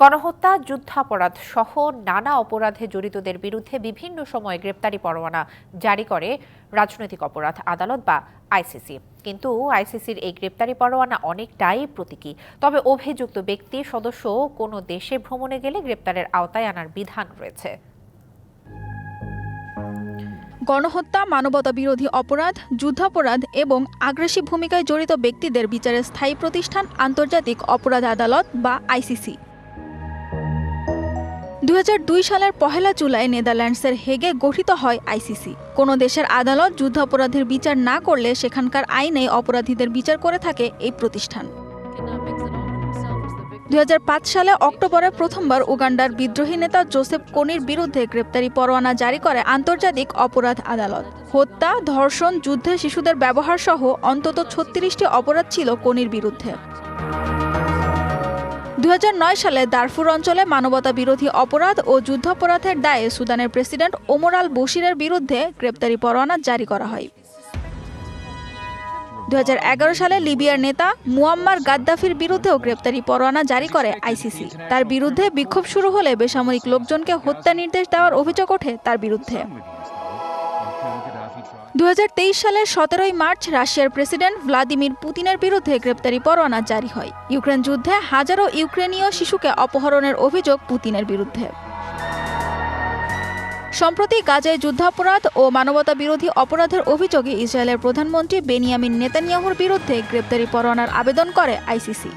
গণহত্যা, যুদ্ধাপরাধ সহ নানা অপরাধে জড়িতদের বিরুদ্ধে বিভিন্ন সময়ে গ্রেপ্তারি পরোয়ানা জারি করে রাজনৈতিক অপরাধ আদালত বা আইসিসি। কিন্তু আইসিসির এই গ্রেপ্তারি পরোয়ানা অনেকটাই প্রতীকী। তবে অভিযুক্ত ব্যক্তি, সদস্য কোনো দেশে ভ্রমণে গেলে গ্রেপ্তারের আওতায় আনার বিধান রয়েছে। গণহত্যা মানবতা বিরোধী অপরাধ, যুদ্ধাপরাধ এবং আগ্রাসী ভূমিকায় জড়িত ব্যক্তিদের বিচারের স্থায়ী প্রতিষ্ঠান, আন্তর্জাতিক অপরাধ আদালত বা আইসিসি। দুই হাজার দুই সালের পহেলা জুলাই নেদারল্যান্ডসের হেগে গঠিত হয় আইসিসি। কোনো দেশের আদালত যুদ্ধাপরাধের বিচার না করলে সেখানকার আইনে অপরাধীদের বিচার করে থাকে এই প্রতিষ্ঠান। দু হাজার পাঁচ সালে অক্টোবরে প্রথমবার উগান্ডার বিদ্রোহী নেতা জোসেফ কোনির বিরুদ্ধে গ্রেপ্তারি পরোয়ানা জারি করে আন্তর্জাতিক অপরাধ আদালত। হত্যা, ধর্ষণ, যুদ্ধে শিশুদের ব্যবহার সহ অন্তত ছত্রিশটি অপরাধ ছিল কোনির বিরুদ্ধে। দু হাজার নয় সালে দারফুর অঞ্চলে মানবতা বিরোধী অপরাধ ও যুদ্ধাপরাধের দায়ে সুদানের প্রেসিডেন্ট ওমর আল বশিরের বিরুদ্ধে গ্রেপ্তারি পরোয়ানা জারি করা হয়। দু হাজার এগারো সালে লিবিয়ার নেতা মুয়াম্মার গাদ্দাফির বিরুদ্ধেও গ্রেপ্তারি পরোয়ানা জারি করে আইসিসি। তার বিরুদ্ধে বিক্ষোভ শুরু হলে বেসামরিক লোকজনকে হত্যা নির্দেশ দেওয়ার অভিযোগ ওঠে তার বিরুদ্ধে। দু সালের সতেরোই মার্চ রাশিয়ার প্রেসিডেন্ট ভ্লাদিমির পুতিনের বিরুদ্ধে গ্রেপ্তারি পরোয়ানা জারি হয়। ইউক্রেন যুদ্ধে হাজারো ইউক্রেনীয় শিশুকে অপহরণের অভিযোগ পুতিনের বিরুদ্ধে। সম্প্রতি গাজায় যুদ্ধাপরাধ ও মানবতা বিরোধী অপরাধের অভিযোগে ইসরায়েলের প্রধানমন্ত্রী বেনিয়ামিন নেতানিয়াহুর বিরুদ্ধে গ্রেপ্তারি পরোয়ানার আবেদন করে আইসিসি।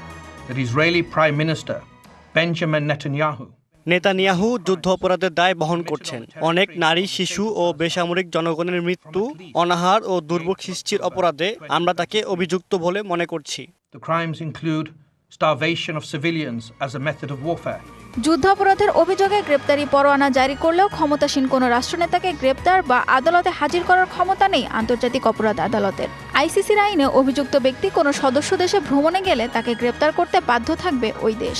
নেতানিয়াহু যুদ্ধ অপরাধের দায় বহন করছেন। অনেক নারী শিশু ও বেসামরিক জনগণের মৃত্যু অনাহার ও দুর্ভোগ সৃষ্টির অপরাধে আমরা তাকে অভিযুক্ত বলে মনে করছি। The crimes include starvation of civilians as a method of warfare, যুদ্ধাপরাধের অভিযোগে গ্রেপ্তারি পরোয়ানা জারি করলেও ক্ষমতাসীন কোনো রাষ্ট্রনেতাকে গ্রেপ্তার বা আদালতে হাজির করার ক্ষমতা নেই আন্তর্জাতিক অপরাধ আদালতের। আইসিসির আইনে অভিযুক্ত ব্যক্তি কোনো সদস্য দেশে ভ্রমণে গেলে তাকে গ্রেপ্তার করতে বাধ্য থাকবে ওই দেশ।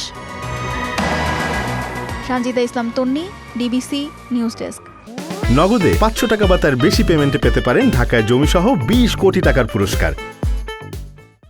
Sanjida Islam Tonni DBC news desk নগদে পাঁচশো টাকা বা তার বেশি পেমেন্টে পেতে পারেন ঢাকায় জমিসহ বিশ কোটি টাকার পুরস্কার।